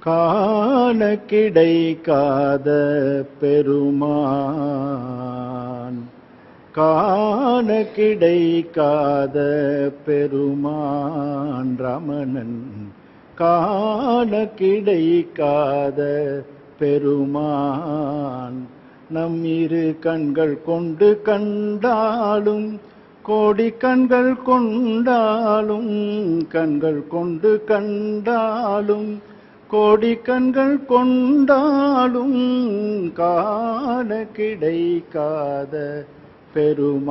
காண கிடைக்காத பெருமான். காண கிடைக்காத பெருமான் ரமணன். காண கிடைக்காத பெருமான். நம் இரு கண்கள் கொண்டு கண்டாலும் கோடி கண்கள் கொண்டாலும் கண்கள் கொண்டு கண்டாலும் கோடி கண்கள் கொண்டாலும் காண கிடைக்காத பெருமான்.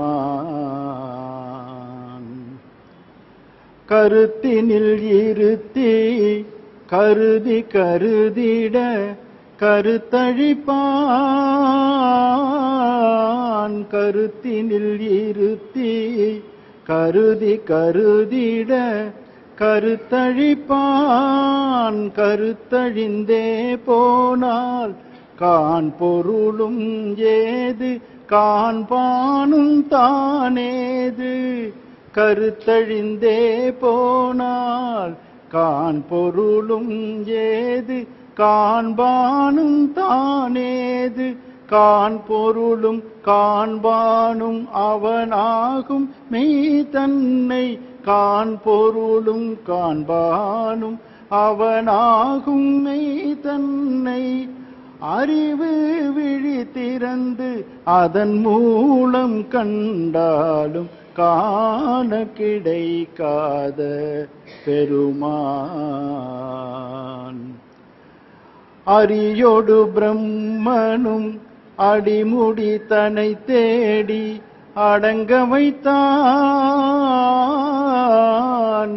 கருத்தினில் இருத்தி கருதி கருதிட கருத்தழிப்பான். கருத்தினில் இருத்தி கருதி கருதிட கருத்தழிப்பான் கருத்தழிந்தே போனால் கான் பொருளும் ஏது காண்பானும் தானேது. கருத்தழிந்தே போனால் கான் பொருளும் ஏது காண்பானும் தானேது. கான் பொருளும் காண்பானும் அவனாகும் மெய் தன்னை கான் பொருளும் காண்பானும் அவனாகும் மெய் தன்னை. அறிவு விழி திறந்து அதன் மூலம் கண்டாலும் காண கிடைக்காத பெருமான். அரியோடு பிரம்மனும் அடிமுடி தனை தேடி அடங்க வைத்தான்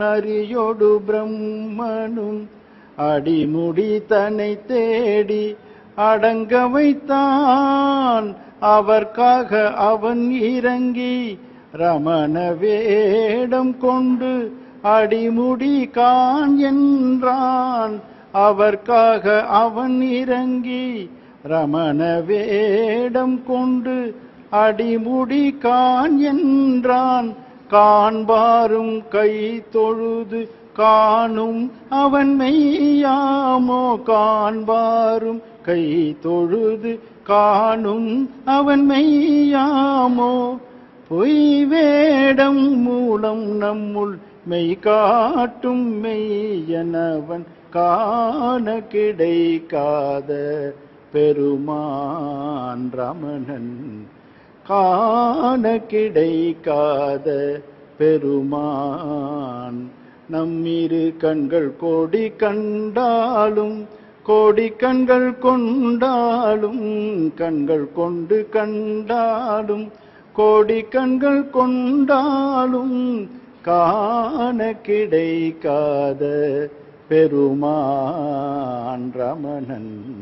அரியோடு பிரம்மனும் அடிமுடி தன்னை தேடி அடங்க வைத்தான். அவர்க்காக அவன் இறங்கி ரமண வேடம் கொண்டு அடிமுடி கான் என்றான். அவர்க்காக அவன் இறங்கி ரமண வேடம் கொண்டு அடிமுடி கான் என்றான். காண்பாரும் கை தொழுது காணும் அவன் மெய்யாமோ. காண்பாரும் கை தொழுது காணும் அவன் மெய்யாமோ. பொய் வேடம் மூலம் நம்முள் மெய் காட்டும் மெய்யனவன் காண கிடைக்காத பெருமான் ரமணன். காண கிடைக்காத பெருமான். நம்மிரு கண்கள் கோடி கண்டாலும் கோடி கண்கள் கொண்டாலும் கண்கள் கொண்டு கண்டாலும் கோடி கண்கள் கொண்டாலும் காண கிடைக்காத பெருமான் ரமணன்.